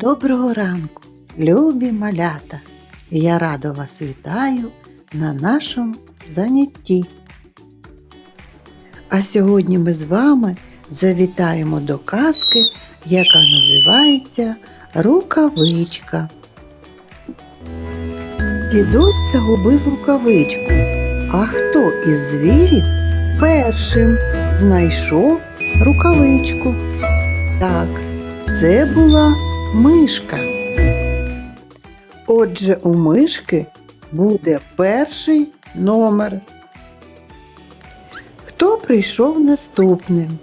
Доброго ранку, любі малята! Я рада вас вітаю на нашому занятті. А сьогодні ми з вами завітаємо до казки, яка називається Рукавичка. Дідусь загубив рукавичку. А хто із звірів першим знайшов рукавичку? Так, це була мишка. Отже, у мишки буде перший номер. Хто прийшов наступним?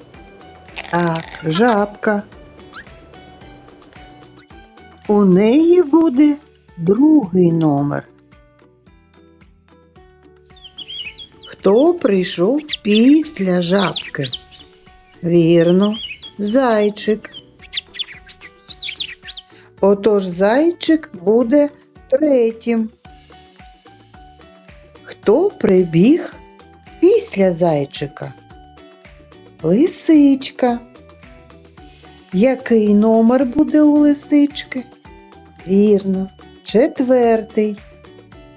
Так, жабка. У неї буде другий номер. Хто прийшов після жабки? Вірно, зайчик. Отож зайчик буде третім. Хто прибіг після зайчика? Лисичка. Який номер буде у лисички? Вірно, четвертий.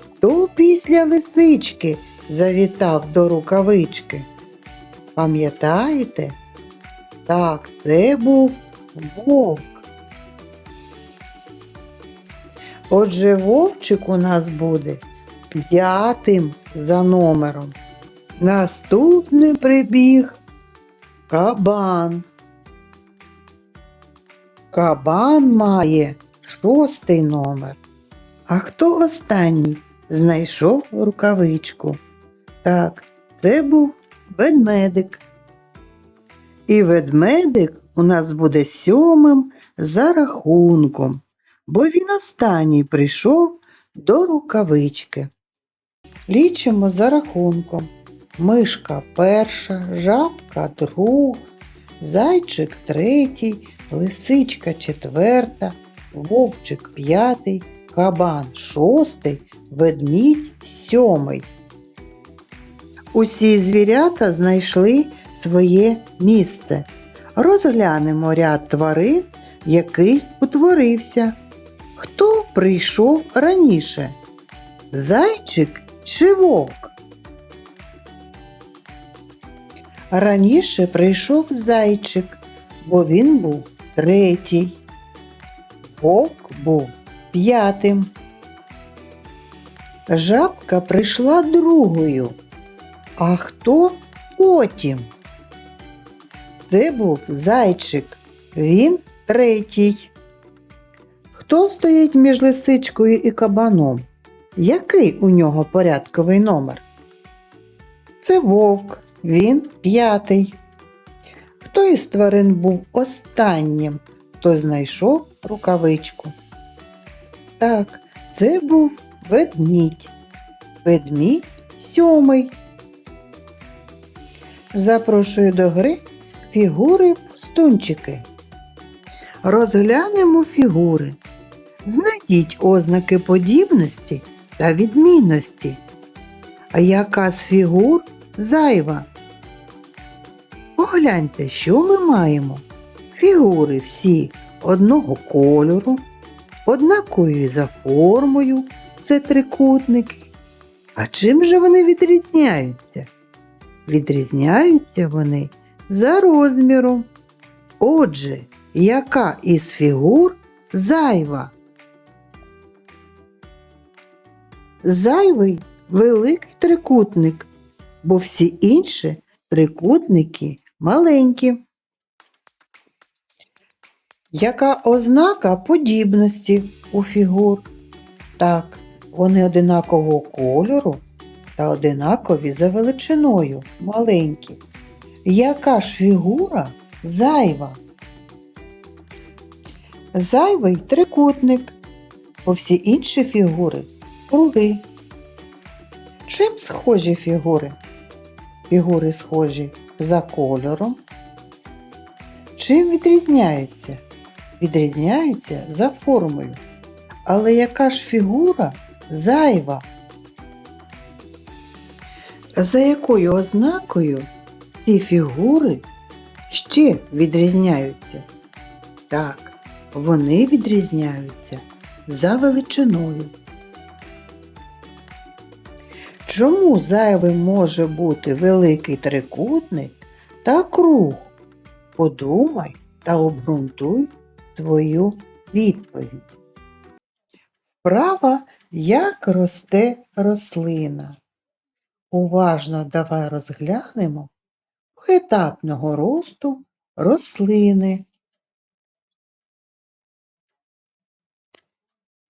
Хто після лисички завітав до рукавички? Пам'ятаєте? Так, це був вовк. Отже, вовчик у нас буде п'ятим за номером. Наступний прибіг кабан. Кабан має шостий номер. А хто останній знайшов рукавичку? Так, це був ведмедик. І ведмедик у нас буде сьомим за рахунком бо він останній прийшов до рукавички. Лічимо за рахунком. Мишка перша, жабка друга, зайчик третій, лисичка четверта, вовчик п'ятий, кабан шостий, ведмідь сьомий. Усі звірята знайшли своє місце. Розглянемо ряд тварин, який утворився. Хто прийшов раніше? Зайчик чи вовк? Раніше прийшов зайчик, бо він був третій. Вовк був п'ятим. Жабка прийшла другою. А хто потім? Це був зайчик. Він третій. Хто стоїть між лисичкою і кабаном? Який у нього порядковий номер? Це вовк, він п'ятий. Хто із тварин був останнім, хто знайшов рукавичку? Так, це був ведмідь. Ведмідь сьомий. Запрошую до гри фігури пустунчики. Розглянемо фігури. Знайдіть ознаки подібності та відмінності. А яка з фігур зайва? Погляньте, що ми маємо. Фігури всі одного кольору, однакові за формою, це трикутники. А чим же вони відрізняються? Відрізняються вони за розміром. Отже, яка із фігур зайва? Зайвий великий трикутник, бо всі інші трикутники маленькі. Яка ознака подібності у фігур? Так, вони одинакового кольору та одинакові за величиною маленькі. Яка ж фігура зайва? Зайвий трикутник, бо всі інші фігури круги. Чим схожі фігури? Фігури схожі за кольором. Чим відрізняються? Відрізняються за формою. Але яка ж фігура зайва? За якою ознакою ці фігури ще відрізняються? Так, вони відрізняються за величиною. Чому зайвим може бути великий трикутник та круг? Подумай та обґрунтуй твою відповідь. Вправа, як росте рослина. Уважно давай розглянемо поетапного росту рослини.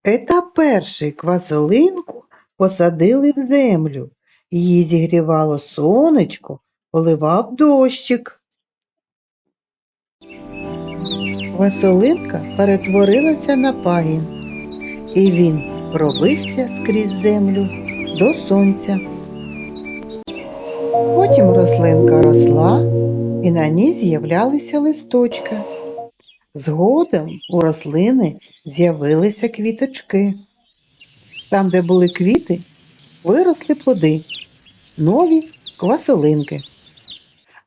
Етап перший квасолинку посадили в землю. Її зігрівало сонечко, поливав дощик. Квасолинка перетворилася на пагін, і він пробився скрізь землю до сонця. Потім рослинка росла, і на ній з'являлися листочки. Згодом у рослини з'явилися квіточки. Там, де були квіти, виросли плоди, нові квасолинки.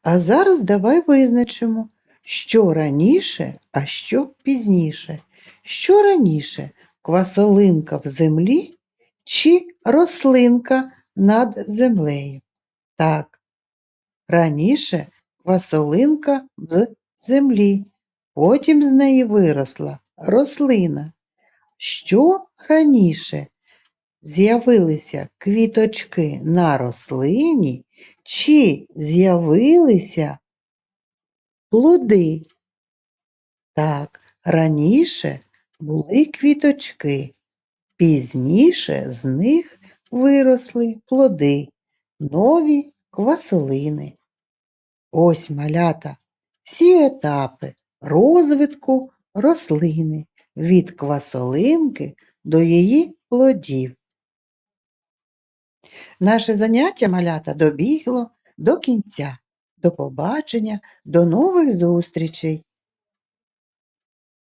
А зараз давай визначимо, що раніше, а що пізніше. Що раніше квасолинка в землі чи рослинка над землею? Так, раніше квасолинка в землі, потім з неї виросла рослина. Що раніше з'явилися квіточки на рослині, чи з'явилися плоди? Так, раніше були квіточки, пізніше з них виросли плоди, нові квасолини. Ось малята, всі етапи розвитку рослини від квасолинки до її плодів. Наше заняття малята добігло до кінця. До побачення, до нових зустрічей!